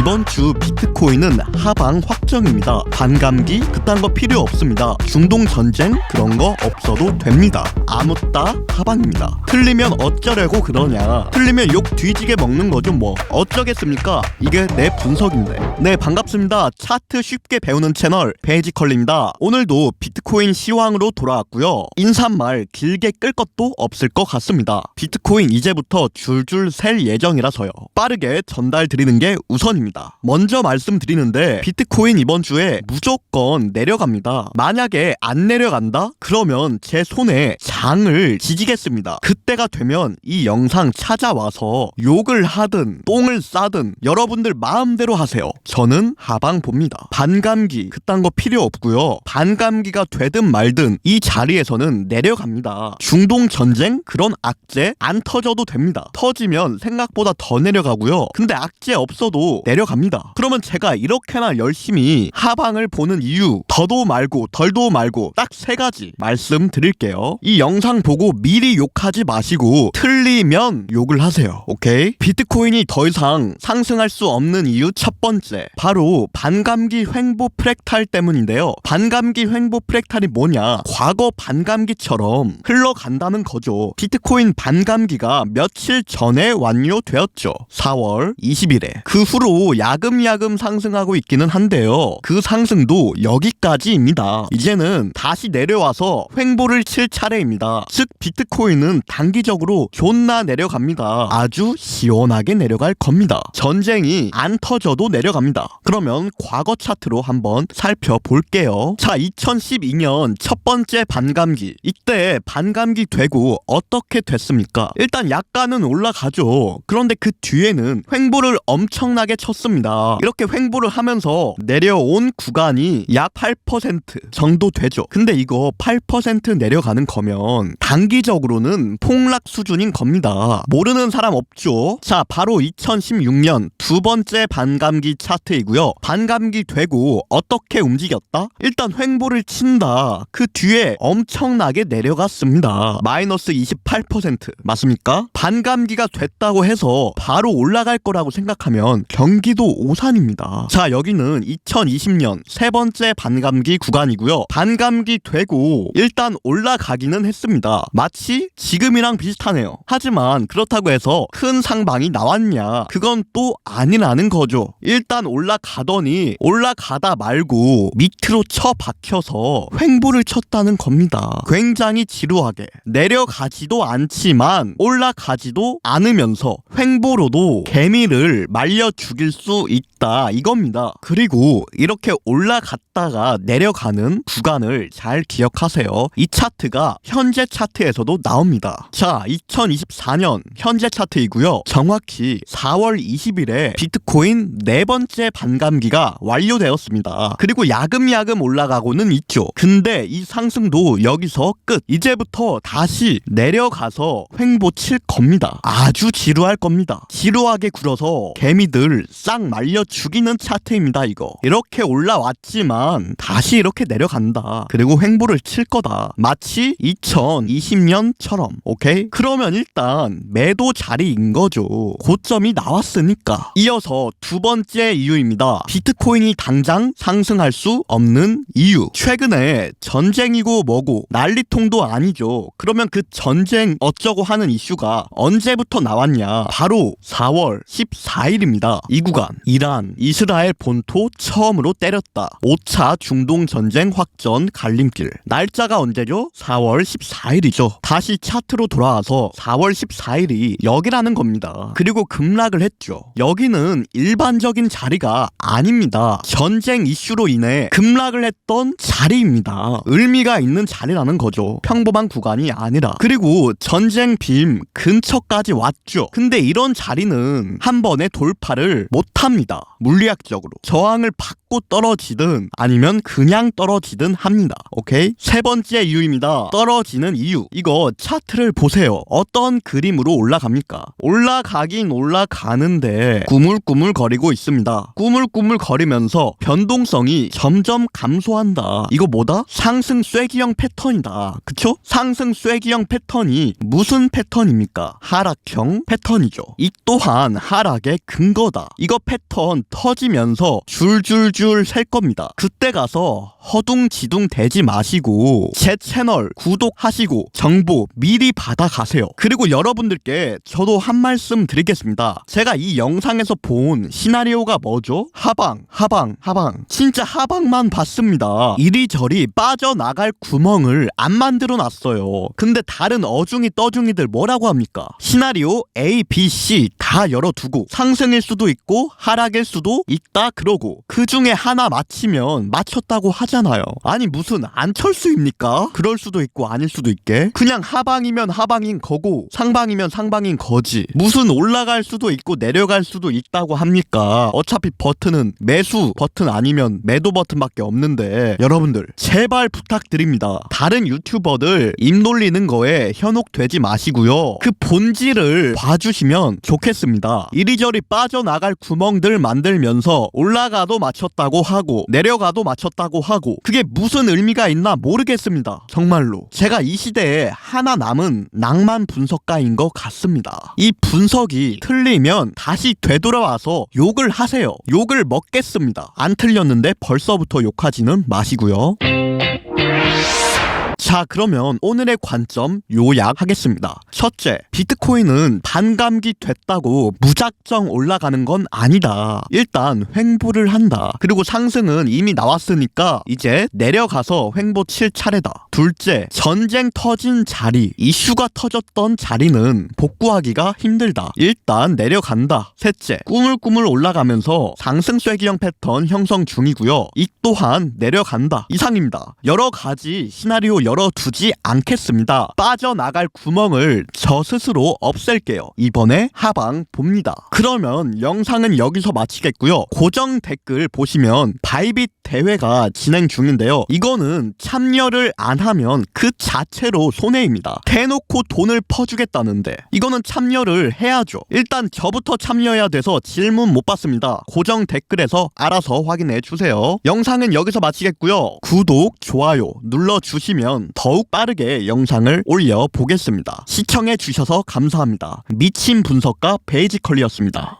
이번 주 비트코인은 하방 확정입니다. 반감기 그딴 거 필요 없습니다. 중동 전쟁 그런 거 없어도 됩니다. 아무따 하방입니다. 틀리면 어쩌려고 그러냐. 틀리면 욕 뒤지게 먹는 거죠 뭐. 어쩌겠습니까? 이게 내 분석인데. 네 반갑습니다. 차트 쉽게 배우는 채널 베이지컬입니다. 오늘도 비트코인 시황으로 돌아왔고요. 인사말 길게 끌 것도 없을 것 같습니다. 비트코인 이제부터 줄줄 셀 예정이라서요. 빠르게 전달 드리는 게 우선입니다. 먼저 말씀드리는데 비트코인 이번 주에 무조건 내려갑니다. 만약에 안 내려간다? 그러면 제 손에 장을 지지겠습니다. 그때가 되면 이 영상 찾아와서 욕을 하든 똥을 싸든 여러분들 마음대로 하세요. 저는 하방 봅니다. 반감기 그딴 거 필요 없고요. 반감기가 되든 말든 이 자리에서는 내려갑니다. 중동 전쟁 그런 악재 안 터져도 됩니다. 터지면 생각보다 더 내려가고요. 근데 악재 없어도 내려 갑니다. 그러면 제가 이렇게나 열심히 하방을 보는 이유 더도 말고 덜도 말고 딱 세 가지 말씀드릴게요. 이 영상 보고 미리 욕하지 마시고 틀리면 욕을 하세요. 오케이? 비트코인이 더 이상 상승할 수 없는 이유 첫 번째 바로 반감기 횡보 프랙탈 때문인데요. 반감기 횡보 프랙탈이 뭐냐? 과거 반감기처럼 흘러간다는 거죠. 비트코인 반감기가 며칠 전에 완료되었죠. 4월 20일에. 그 후로 야금야금 상승하고 있기는 한데요. 그 상승도 여기까지입니다. 이제는 다시 내려와서 횡보를 칠 차례입니다. 즉 비트코인은 단기적으로 존나 내려갑니다. 아주 시원하게 내려갈 겁니다. 전쟁이 안 터져도 내려갑니다. 그러면 과거 차트로 한번 살펴볼게요. 자, 2012년 첫 번째 반감기. 이때 반감기 되고 어떻게 됐습니까? 일단 약간은 올라가죠. 그런데 그 뒤에는 횡보를 엄청나게 쳤습니다. 이렇게 횡보를 하면서 내려온 구간이 약 8% 정도 되죠. 근데 이거 8% 내려가는 거면 단기적으로는 폭락 수준인 겁니다. 모르는 사람 없죠. 자, 바로 2016년 두 번째 반감기 차트이고요. 반감기 되고 어떻게 움직였다? 일단 횡보를 친다. 그 뒤에 엄청나게 내려갔습니다. 마이너스 28% 맞습니까? 반감기가 됐다고 해서 바로 올라갈 거라고 생각하면 경기 도 오산입니다. 자, 여기는 2020년 세 번째 반감기 구간이고요. 반감기 되고 일단 올라가기는 했습니다. 마치 지금이랑 비슷하네요. 하지만 그렇다고 해서 큰 상방이 나왔냐? 그건 또 아니라는 거죠. 일단 올라가더니 올라가다 말고 밑으로 쳐 박혀서 횡보를 쳤다는 겁니다. 굉장히 지루하게 내려가지도 않지만 올라가지도 않으면서 횡보로도 개미를 말려 죽일 수 있다 이겁니다. 그리고 이렇게 올라갔다가 내려가는 구간을 잘 기억하세요. 이 차트가 현재 차트에서도 나옵니다. 자, 2024년 현재 차트이고요. 정확히 4월 20일에 비트코인 네 번째 반감기가 완료되었습니다. 그리고 야금야금 올라가고는 있죠. 근데 이 상승도 여기서 끝. 이제부터 다시 내려가서 횡보 칠 겁니다. 아주 지루할 겁니다. 지루하게 굴어서 개미들 싹 말려 죽이는 차트입니다, 이거. 이렇게 올라왔지만 다시 이렇게 내려간다. 그리고 횡보를 칠 거다. 마치 2020년처럼. 오케이? 그러면 일단 매도 자리인 거죠. 고점이 나왔으니까. 이어서 두 번째 이유입니다. 비트코인이 당장 상승할 수 없는 이유. 최근에 전쟁이고 뭐고 난리통도 아니죠. 그러면 그 전쟁 어쩌고 하는 이슈가 언제부터 나왔냐? 바로 4월 14일입니다. 이구 간 이란, 이스라엘 본토 처음으로 때렸다. 5차 중동 전쟁 확전 갈림길. 날짜가 언제죠? 4월 14일이죠. 다시 차트로 돌아와서 4월 14일이 여기라는 겁니다. 그리고 급락을 했죠. 여기는 일반적인 자리가 아닙니다. 전쟁 이슈로 인해 급락을 했던 자리입니다. 의미가 있는 자리라는 거죠. 평범한 구간이 아니라. 그리고 전쟁 빔 근처까지 왔죠. 근데 이런 자리는 한 번에 돌파를 못 합니다. 물리학적으로. 저항을 받고 떨어지든 아니면 그냥 떨어지든 합니다. 오케이? 세 번째 이유입니다. 떨어지는 이유. 이거 차트를 보세요. 어떤 그림으로 올라갑니까? 올라가긴 올라가는데 꾸물꾸물 거리고 있습니다. 꾸물꾸물 거리면서 변동성이 점점 감소한다. 이거 뭐다? 상승 쐐기형 패턴이다. 그쵸? 상승 쐐기형 패턴이 무슨 패턴입니까? 하락형 패턴이죠. 이 또한 하락의 근거다. 이거 이거 패턴 터지면서 줄줄줄 셀 겁니다. 그때 가서 허둥지둥 대지 마시고 제 채널 구독하시고 정보 미리 받아가세요. 그리고 여러분들께 저도 한 말씀 드리겠습니다. 제가 이 영상에서 본 시나리오가 뭐죠? 하방, 하방, 하방. 진짜 하방만 봤습니다. 이리저리 빠져나갈 구멍을 안 만들어 놨어요. 근데 다른 어중이 떠중이들 뭐라고 합니까? 시나리오 A, B, C 다 열어두고 상승일 수도 있고 하락일 수도 있다 그러고 그 중에 하나 맞히면 맞췄다고 하잖아요. 아니 무슨 안철수입니까? 그럴 수도 있고 아닐 수도 있게 그냥 하방이면 하방인 거고 상방이면 상방인 거지. 무슨 올라갈 수도 있고 내려갈 수도 있다고 합니까? 어차피 버튼은 매수 버튼 아니면 매도 버튼밖에 없는데 여러분들 제발 부탁드립니다. 다른 유튜버들 입 놀리는 거에 현혹되지 마시고요. 그 본질을 봐주시면 좋겠습니다. 이리저리 빠져나갈 구 멍들 만들면서 올라가도 맞췄다고 하고 내려가도 맞췄다고 하고 그게 무슨 의미가 있나 모르겠습니다. 정말로 제가 이 시대에 하나 남은 낭만 분석가인 것 같습니다. 이 분석이 틀리면 다시 되돌아와서 욕을 하세요. 욕을 먹겠습니다. 안 틀렸는데 벌써부터 욕하지는 마시고요. 자, 그러면 오늘의 관점 요약하겠습니다. 첫째, 비트코인은 반감기 됐다고 무작정 올라가는 건 아니다. 일단 횡보를 한다. 그리고 상승은 이미 나왔으니까 이제 내려가서 횡보 칠 차례다. 둘째, 전쟁 터진 자리, 이슈가 터졌던 자리는 복구하기가 힘들다. 일단 내려간다. 셋째, 꾸물꾸물 올라가면서 상승 쐐기형 패턴 형성 중이고요. 이 또한 내려간다. 이상입니다. 여러 가지 시나리오 열어두지 않겠습니다. 빠져나갈 구멍을 저 스스로 없앨게요. 이번에 하방 봅니다. 그러면 영상은 여기서 마치겠고요. 고정 댓글 보시면 바이빗 대회가 진행 중인데요. 이거는 참여를 안 하면 그 자체로 손해입니다. 대놓고 돈을 퍼주겠다는데 이거는 참여를 해야죠. 일단 저부터 참여해야 돼서 질문 못 받습니다. 고정 댓글에서 알아서 확인해 주세요. 영상은 여기서 마치겠고요. 구독, 좋아요 눌러주시면 더욱 빠르게 영상을 올려 보겠습니다. 시청해 주셔서 감사합니다. 미친 분석가 베이지컬리였습니다.